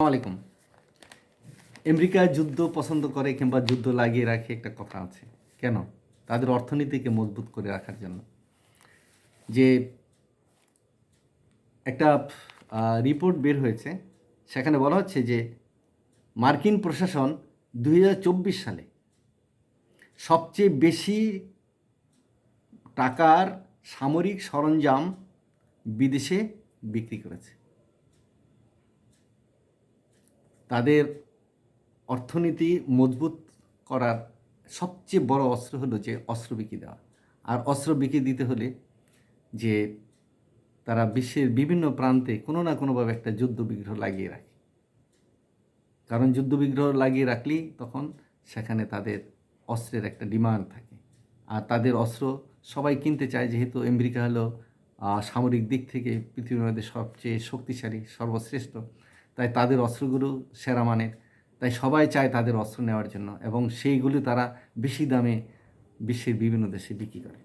আলাইকুম। আমেরিকা যুদ্ধ পছন্দ করে কিংবা যুদ্ধ লাগিয়ে রাখে একটা কথা আছে। কেন? তাদের অর্থনীতিকে মজবুত করে রাখার জন্য। যে একটা রিপোর্ট বের হয়েছে। সেখানে বলা হচ্ছে যে মার্কিন প্রশাসন দু হাজার চব্বিশ সালে সবচেয়ে বেশি টাকার সামরিক সরঞ্জাম বিদেশে বিক্রি করেছে। তাদের অর্থনীতি মজবুত করার সবচেয়ে বড় অস্ত্র হলো যে অস্ত্র বিক্রি দেওয়া। আর অস্ত্র বিক্রি দিতে হলে যে তারা বিশ্বের বিভিন্ন প্রান্তে কোনো না কোনোভাবে একটা যুদ্ধ বিগ্রহ লাগিয়ে রাখে। কারণ যুদ্ধ বিগ্রহ লাগিয়ে রাখলেই তখন সেখানে তাদের অস্ত্রের একটা ডিমান্ড থাকে। আর তাদের অস্ত্র সবাই কিনতে চায়, যেহেতু আমেরিকা হলো সামরিক দিক থেকে পৃথিবীর মধ্যে সবচেয়ে শক্তিশালী, সর্বশ্রেষ্ঠ। তাই তাদের অস্ত্রগুলো সেরা মানের। তাই সবাই চায় তাদের অস্ত্র নেওয়ার জন্য এবং সেইগুলো তারা বেশি দামে বিশ্বের বিভিন্ন দেশে বিক্রি করে।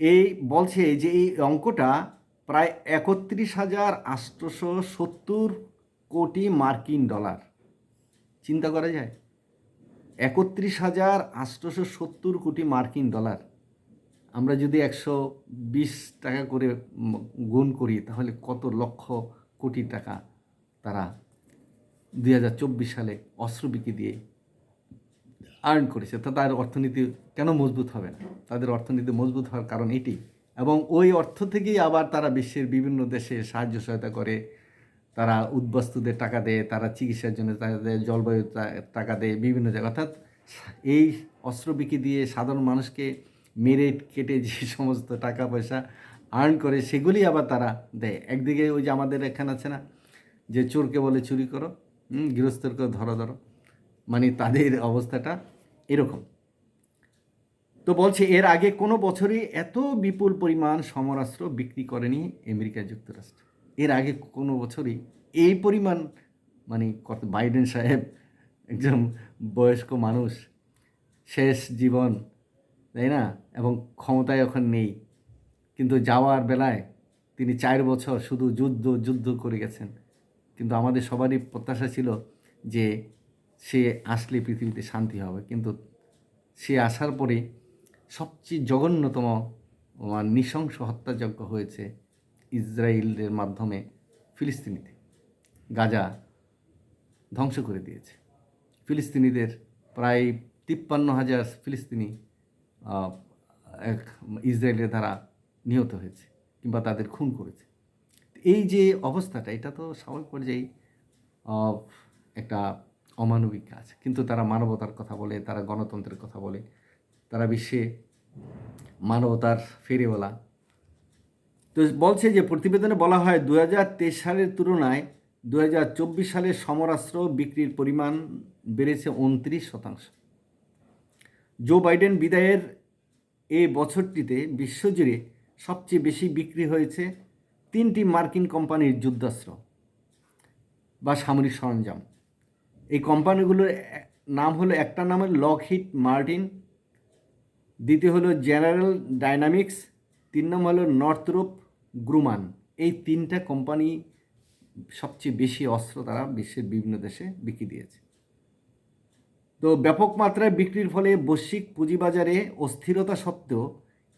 এই বলছে যে এই অঙ্কটা প্রায় একত্রিশ হাজার আটশোশো সত্তর কোটি মার্কিন ডলার। চিন্তা করা যায়? একত্রিশ হাজার আটশোশো সত্তর কোটি মার্কিন ডলার। আমরা যদি একশো বিশ টাকা করে গুণ করি তাহলে কত লক্ষ কোটি টাকা তারা দুই হাজার চব্বিশ সালে অস্ত্র বিক্রি দিয়ে আর্ন করেছে। তা তাদের অর্থনীতি কেন মজবুত হবে না? তাদের অর্থনীতি মজবুত হওয়ার কারণ এটি। এবং ওই অর্থ থেকেই আবার তারা বিশ্বের বিভিন্ন দেশে সাহায্য সহায়তা করে। তারা উদ্বাস্তুদের টাকা দেয়, তারা চিকিৎসার জন্য তাদের জলবায়ু টাকা দেয় বিভিন্ন জায়গায়। অর্থাৎ এই অস্ত্র বিক্রি দিয়ে সাধারণ মানুষকে মেরে কেটে যে সমস্ত টাকা পয়সা আর্ন করে সেগুলি আবার তারা দেয়। একদিকে ওই যে আমাদের এখানে আছে না যে চোরকে বলে চুরি করো হুম, গৃহস্থরকে ধরো ধরো মানে তাদের অবস্থাটা এরকম। তো বলছে এর আগে কোনো বছরই এত বিপুল পরিমাণ সমরাস্ত্র বিক্রি করেনি আমেরিকা যুক্তরাষ্ট্র। এর আগে কোনো বছরই এই পরিমাণ মানে কত বাইডেন সাহেব একজন বয়স্ক মানুষ শেষ জীবন তাই না? এবং ক্ষমতায় এখন নেই। কিন্তু যাওয়ার বেলায় তিনি চার বছর শুধু যুদ্ধ যুদ্ধ করে গেছেন। কিন্তু আমাদের সবারই প্রত্যাশা ছিল যে সে আসলে পৃথিবীতে শান্তি হবে। কিন্তু সে আসার পরে সবচেয়ে জঘন্যতম নৃশংস হত্যাযজ্ঞ হয়েছে ইসরায়েলের মাধ্যমে ফিলিস্তিনিতে। গাজা ধ্বংস করে দিয়েছে। ফিলিস্তিনিদের প্রায় তিপ্পান্ন হাজার ফিলিস্তিনি এক ইসরায়েলের দ্বারা নিহত হয়েছে কিংবা তাদের খুন করেছে। এই যে অবস্থাটা, এটা তো স্বাভাবিক পর্যায়ে একটা অমানবিক কাজ। কিন্তু তারা মানবতার কথা বলে, তারা গণতন্ত্রের কথা বলে, তারা বিশ্বে মানবতার ফেরিওয়ালা। তো বলছে যে, প্রতিবেদনে বলা হয় দু হাজার তেইশ সালের তুলনায় দু সালের সমরাস্ত্র বিক্রির পরিমাণ বেড়েছে উনত্রিশ শতাংশ। জো বাইডেন বিদায়ের এ বছরটিতে বিশ্বজুড়ে সবচেয়ে বেশি বিক্রি হয়েছে তিনটি মার্কিন কোম্পানির যুদ্ধাস্ত্র বা সামরিক সরঞ্জাম। এই কোম্পানিগুলোর নাম হলো, একটা নাম হলো লকহিট মার্টিন দ্বিতীয় হলো জেনারেল ডাইনামিক্স তিন নম্বর হলো নর্থরূপ গ্রুমান এই তিনটা কোম্পানি সবচেয়ে বেশি অস্ত্র তারা বিশ্বের বিভিন্ন দেশে বিক্রি দিয়েছে। তো ব্যাপক মাত্রায় বিক্রির ফলে বৈশ্বিক পুঁজিবাজারে অস্থিরতা সত্ত্বেও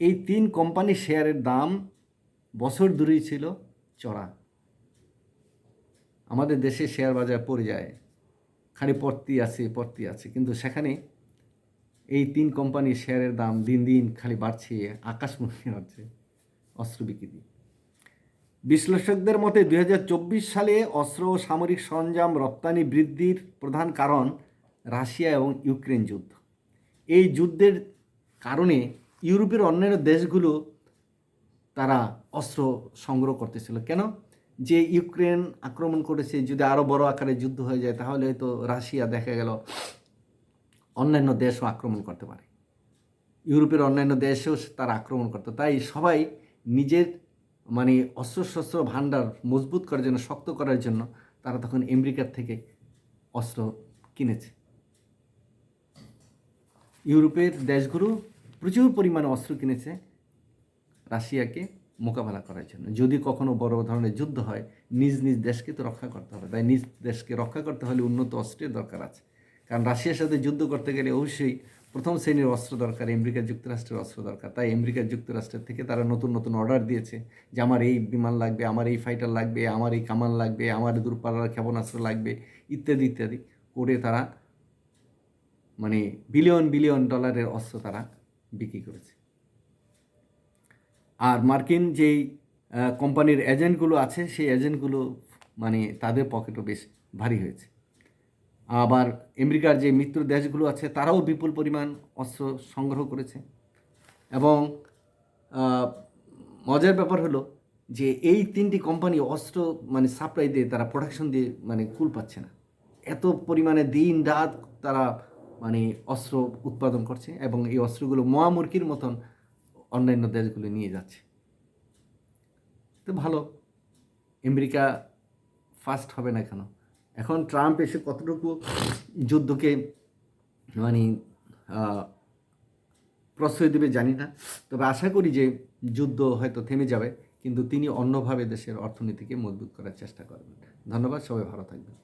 এই তিন কোম্পানির শেয়ারের দাম বছর ধরেই ছিল চড়া। আমাদের দেশে শেয়ার বাজার পড়ে যায়। খালি পড়তি আছে পড়তি আছে। কিন্তু সেখানে এই তিন কোম্পানির শেয়ারের দাম দিন দিন খালি বাড়ছে আকাশমুখী হচ্ছে অস্ত্র বিক্রি। বিশ্লেষকদের মতে দু হাজার চব্বিশ সালে অস্ত্র ও সামরিক সরঞ্জাম রপ্তানি বৃদ্ধির প্রধান কারণ রাশিয়া এবং ইউক্রেন যুদ্ধ। এই যুদ্ধের কারণে ইউরোপের অন্যান্য দেশগুলো তারা অস্ত্র সংগ্রহ করতেছিল। কেন? যে ইউক্রেন আক্রমণ করেছে, যদি আরও বড় আকারে যুদ্ধ হয়ে যায়, তাহলে হয়তো রাশিয়া দেখা গেল অন্যান্য দেশও আক্রমণ করতে পারে। ইউরোপের অন্যান্য দেশেও তারা আক্রমণ করতো। তাই সবাই নিজের মানে অস্ত্রশস্ত্র ভাণ্ডার মজবুত করার জন্য, শক্ত করার জন্য তারা তখন আমেরিকার থেকে অস্ত্র কিনেছে। ইউরোপের দেশগুলো প্রচুর পরিমাণে অস্ত্র কিনেছে রাশিয়াকে মোকাবেলা করার জন্য। যদি কখনো বড় ধরনের যুদ্ধ হয়, নিজ নিজ দেশকে তো রক্ষা করতে হবে। তাই নিজ দেশকে রক্ষা করতে হলে উন্নত অস্ত্রের দরকার আছে। কারণ রাশিয়ার সাথে যুদ্ধ করতে গেলে অবশ্যই প্রথম শ্রেণির অস্ত্র দরকার আমেরিকা যুক্তরাষ্ট্রের অস্ত্র দরকার। তাই আমেরিকা যুক্তরাষ্ট্রের থেকে তারা নতুন নতুন অর্ডার দিয়েছে যে আমার এই বিমান লাগবে, আমার এই ফাইটার লাগবে, আমার এই কামান লাগবে, আমার দূরপাল্লার ক্ষেপণাস্ত্র লাগবে, ইত্যাদি ইত্যাদি। করে তারা মানে বিলিয়ন বিলিয়ন ডলারের অস্ত্র তারা বিক্রি করেছে। আর মার্কিন যেই কোম্পানির এজেন্টগুলো আছে, সেই এজেন্টগুলো মানে তাদের পকেটও বেশ ভারী হয়েছে। আবার আমেরিকার যে মিত্র দেশগুলো আছে, তারাও বিপুল পরিমাণ অস্ত্র সংগ্রহ করেছে। এবং মজার ব্যাপার হলো যে এই তিনটি কোম্পানি অস্ত্র মানে সাপ্লাই দিয়ে তারা প্রোডাকশন দিয়ে মানে কুল পাচ্ছে না। এত পরিমাণে দিন, রাত তারা মানে অস্ত্র উৎপাদন করছে এবং এই অস্ত্রগুলো মহামুরকির মতন অন্যান্য দেশগুলো নিয়ে যাচ্ছে। তো ভালো, আমেরিকা ফার্স্ট হবে না কেন? এখন ট্রাম্প এসে কতটুকু যুদ্ধকে মানে প্রশ্রয় দেবে জানি না। তবে আশা করি যে যুদ্ধ হয়তো থেমে যাবে, কিন্তু তিনি অন্যভাবে দেশের অর্থনীতিকে মজবুত করার চেষ্টা করবেন। ধন্যবাদ, সবাই ভালো থাকবেন।